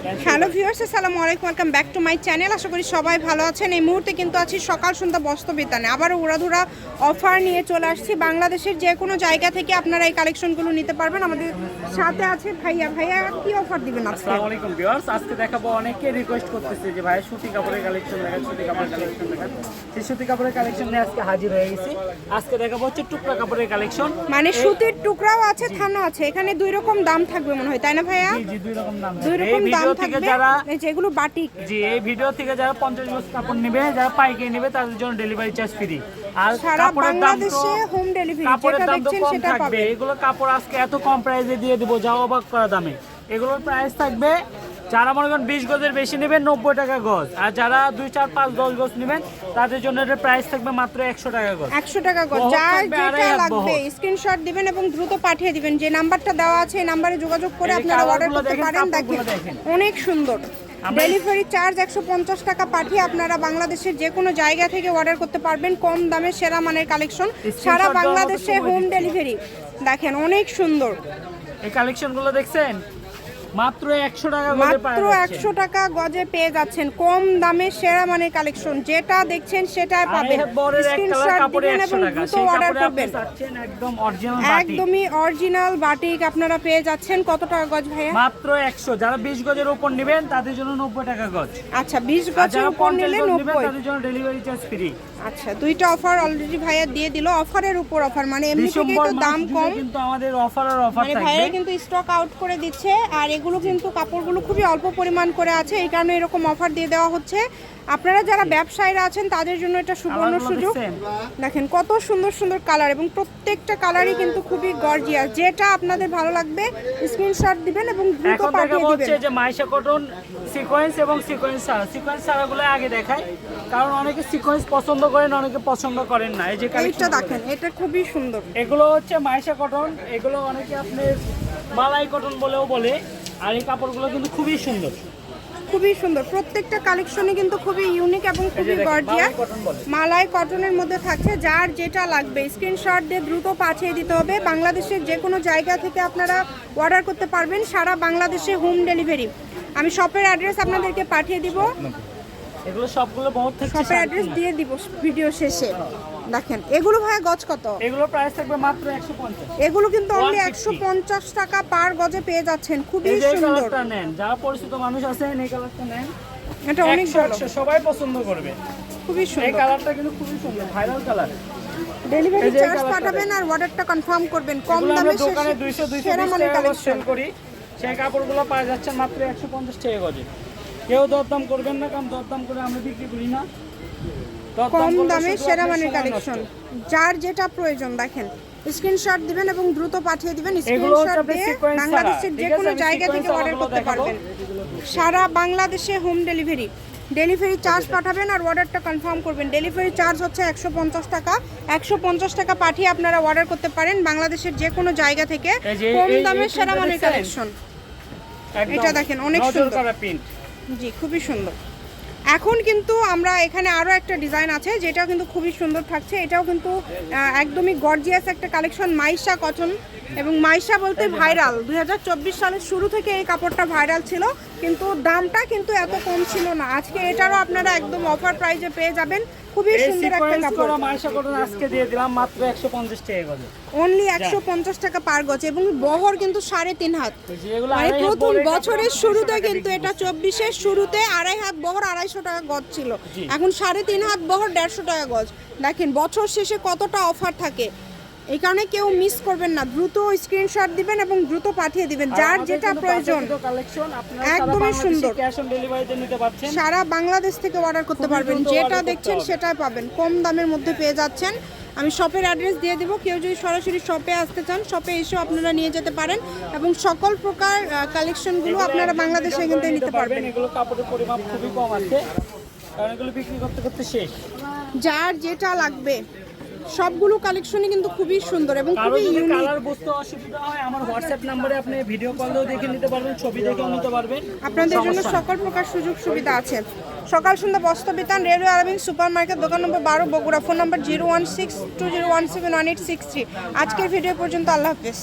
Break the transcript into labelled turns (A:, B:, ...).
A: Hello viewers আসসালামু আলাইকুম। Welcome back to my channel আশা করি সবাই ভালো আছেন। এই মুহূর্তে কিন্তু আছি সকাল সন্ধ্যা বস্ত্রবিতানে। আবারও উড়াধুরা অফার নিয়ে চলে আসছি। বাংলাদেশের যে কোনো জায়গা থেকে আপনারা এই কালেকশনগুলো নিতে পারবেন। আমাদের সাথে আছে ভাইয়া। ভাইয়া কি অফার দিবেন আজকে?
B: আসসালামু আলাইকুম ভিউয়ার্স। আজকে দেখাবো অনেকে রিকোয়েস্ট করতেছে যে ভাই সুতি কাপড়ের কালেকশন দেখান সুতি কাপড়ের কালেকশন দেখান। সেই সুতি কাপড়ের কালেকশন নিয়ে আজকে হাজির হয়ে গেছি। আজকে দেখাবো হচ্ছে টুকরা কাপড়ের কালেকশন
A: মানে সুতির টুকরাও আছে থানও আছে। এখানে দুই রকম দাম থাকবে মনে হয় তাই না ভাইয়া?
B: জি দুই রকম দাম
A: দুই রকম দাম
B: ভিডিও থেকে যারা
A: যেগুলো বাটিক।
B: জি এই ভিডিও থেকে যারা গজ কাপড় নেবে যারা পাইকারি নেবে তাদের জন্য ডেলিভারি চার্জ ফ্রি আর
A: সারা বাংলাদেশে হোম ডেলিভারি যেটা দেখছেন সেটা
B: এগুলো কাপড় আজকে এত কম প্রাইসে দিয়ে দিব যাও অবাক করা দামে। এগুলোর প্রাইস থাকবে যারা মনে করেন বিশ গজের বেশি নেবেন নব্বই টাকা গজ। আর যারা দুই চার পাঁচ দশ গজ নেবেন তাদের জন্য এটার প্রাইস থাকবে মাত্র একশো টাকা গজ।
A: একশো টাকা গজ। যার যেটা লাগবে স্ক্রিনশট দিবেন এবং দ্রুত পাঠিয়ে দিবেন। যে নাম্বারটা দেওয়া আছে এই নাম্বারে যোগাযোগ করে আপনারা অর্ডার করতে পারেন। দেখেন। অনেক সুন্দর। ডেলিভারি চার্জ একশো পঞ্চাশ টাকা পাঠিয়ে আপনারা বাংলাদেশের যে কোনো জায়গা থেকে অর্ডার করতে পারবেন কম দামে সেরা মানের কালেকশন সারা বাংলাদেশে হোম ডেলিভারি দেখেন অনেক সুন্দর।
B: এই কালেকশনগুলো দেখছেন? মাত্র একশো টাকা
A: মাত্র একশো টাকা গজে পেয়ে যাচ্ছেন। কম দামে সেরা মানের কালেকশন। যেটা দেখছেন সেটাই পাবেন। অর্ডার করবেন।
B: বাটিক
A: একদমই অরিজিনাল বাটিক আপনারা পেয়ে যাচ্ছেন। কত টাকা গজ ভাইয়া?
B: মাত্র একশো। যারা বিশ গজের উপর নেবেন তাদের জন্য নব্বই টাকা গজ।
A: আচ্ছা বিশ গজের উপর নিলে নব্বই।
B: তাদের জন্য ডেলিভারি চার্জ ফ্রি
A: আচ্ছা দুইটা অফার অলরেডি ভাইয়া দিয়ে দিল। অফারের উপর অফার মানে এমনি থেকেই তো দাম কম।
B: কিন্তু আমাদের অফার আর অফার
A: মানে
B: থাকবে।
A: ভাইয়া কিন্তু স্টক আউট করে দিচ্ছে। আর এগুলো কিন্তু কাপড়গুলো খুবই অল্প পরিমাণ করে আছে এই কারণে এরকম অফার দিয়ে দেওয়া হচ্ছে। আপনারা যারা ব্যবসায়ীরা আছেন তাদের জন্য এটা সুবর্ণ সুযোগ। দেখেন কত সুন্দর সুন্দর কালার এবং প্রত্যেকটা কালারই কিন্তু খুবই গর্জিয়াস যেটা আপনাদের ভালো লাগবে স্ক্রিনশট দিবেন এবং দ্রুত পাঠিয়ে
B: দেখাবো হচ্ছে যে মাইশা কটন সিকোয়েন্স এবং সিকোয়েন্স ছাড়া সিকোয়েন্স ছাড়াগুলো আগে দেখায় কারণ অনেকে সিকোয়েন্স পছন্দ করেন অনেকে পছন্দ করেন না। এই যে
A: এইটা
B: কালেকশন
A: দেখেন এটা খুবই সুন্দর।
B: এগুলো হচ্ছে মাইশা কটন এগুলো অনেকে আপনার মালাই কটন বলেও বলে। আর এই কাপড়গুলো কিন্তু খুবই সুন্দর।
A: খুবই সুন্দর। প্রত্যেকটা কালেকশনই কিন্তু খুবই ইউনিক এবং খুবই গর্জিয়াস।
B: মালাই
A: কটনের মধ্যে থাকছে যার যেটা লাগবে। স্ক্রিনশট দিয়ে দ্রুত পাঠিয়ে দিতে হবে। বাংলাদেশের যে কোনো জায়গা থেকে আপনারা অর্ডার করতে পারবেন সারা বাংলাদেশে হোম ডেলিভারি আমি শপের অ্যাড্রেস আপনাদেরকে পাঠিয়ে দিব।
B: এগুলো সবগুলো বহুত
A: শপের অ্যাড্রেস দিয়ে দিব ভিডিও শেষে। দেখেন এগুলো ভাইয়া গজ কত?
B: এগুলো প্রাইস থাকবে মাত্র একশো পঞ্চাশ।
A: এগুলো কিন্তু অনলি
B: 150
A: টাকা পার গজে পেয়ে যাচ্ছেন। খুবই
B: এই এই
A: সুন্দর।
B: কালারটা নেন যারা পরিচিত মানুষ আছেন এই কালারটা নেন।
A: এটা অনেক ভালো।
B: সবাই পছন্দ করবে।
A: খুবই
B: এই
A: সুন্দর।
B: কালারটা কিন্তু খুবই সুন্দর ভাইরাল কালার
A: ডেলিভারি
B: এই এই
A: চার্জ পাঠাবেন আর অর্ডারটা কনফার্ম করবেন। কম দামে
B: দোকানে দুইশো দুইশো
A: সেরা
B: বিশ
A: মানের
B: টাকা
A: কালেকশন
B: সেল করি। সেই কাপড়গুলো পাওয়া যাচ্ছে মাত্র একশো পঞ্চাশ টাকা গজে। কেউ দরদাম করবেন না কারণ দরদাম করে আমরা বিক্রি করি না।
A: কম দামে সেরা মানের কালেকশন যার যেটা প্রয়োজন দেখেন স্ক্রিনশট দিবেন এবং দ্রুত পাঠিয়ে দিবেন স্ক্রিনশট দিয়ে বাংলাদেশের যে কোনো জায়গা থেকে অর্ডার করতে পারবেন। সারা বাংলাদেশে হোম ডেলিভারি ডেলিভারি চার্জ পাঠাবেন আর অর্ডারটা কনফার্ম করবেন। ডেলিভারি চার্জ হচ্ছে একশো পঞ্চাশ টাকা। একশো পঞ্চাশ টাকা পাঠিয়ে আপনারা অর্ডার করতে পারেন বাংলাদেশের যে কোনো জায়গা থেকে কম দামে সেরা মানের কালেকশন এটা দেখেন, অনেক সুন্দর। জি খুবই সুন্দর। এখন কিন্তু আমরা এখানে আরও একটা ডিজাইন আছে, যেটাও কিন্তু খুবই সুন্দর থাকছে। এটাও কিন্তু একদমই গর্জিয়াস একটা কালেকশন মাইশা কটন এবং মাইশা বলতে ভাইরাল দু হাজার চব্বিশ সালের শুরু থেকে এই কাপড়টা ভাইরাল ছিল, কিন্তু দামটা কিন্তু এত কম ছিল না। আজকে এটারও আপনারা একদম অফার প্রাইজে পেয়ে যাবেন। খুবই সুন্দর একটা কাপড়।
B: করা মাইশা কটন আজকে দিয়ে দিলাম মাত্র একশো পঞ্চাশ টাকা গজে।
A: অনলি একশো পঞ্চাশ টাকা পার গজ এবং বহর কিন্তু সাড়ে তিন হাত।
B: এই
A: মানে প্রথম বছরের শুরুতে কিন্তু
B: এটা
A: এটা চব্বিশের শুরুতে আড়াই হাত বহর আড়াইশো টাকা গজ ছিল। এখন সাড়ে তিন হাত বহর দেড়শো টাকা গজ। দেখেন বছর শেষে কতটা অফার থাকে। এই কারণে কেউ মিস করবেন না। দ্রুত স্ক্রিনশট দিবেন এবং দ্রুত পাঠিয়ে দিবেন যার যেটা প্রয়োজন। একদমই সুন্দর। সারা বাংলাদেশ থেকে অর্ডার করতে পারবেন। যেটা দেখছেন সেটাই পাবেন। কম দামের মধ্যে পেয়ে যাচ্ছেন। আমি শপের অ্যাড্রেস দিয়ে দেবো। কেউ যদি সরাসরি শপে আসতে চান শপে এসেও আপনারা নিয়ে যেতে পারেন এবং সকল প্রকার কালেকশনগুলো আপনারা বাংলাদেশে এখান থেকে নিতে পারবেন।
B: এগুলো কাপড়ের খুবই কম আছে। কারণ এগুলো বিক্রি করতে করতে শেষ।
A: যার যেটা লাগবে। সবগুলো কালেকশনই কিন্তু খুবই সুন্দর এবং খুবই ইউনিক
B: কালার বুঝতে অসুবিধা হয় আমার হোয়াটসঅ্যাপ নম্বরে আপনি ভিডিও কলও দেখে নিতে পারবেন ছবি দেখে নিতে পারবেন।
A: আপনাদের জন্য সকল প্রকার সুযোগ সুবিধা আছে। সকাল সন্ধ্যা বস্ত্র বিতান রেলওয়ে আরামিং সুপার মার্কেট দোকান নম্বর বারো Bogura. Phone number zero one six two zero one seven one eight six three আজকের ভিডিও পর্যন্ত আল্লাহ হাফেজ।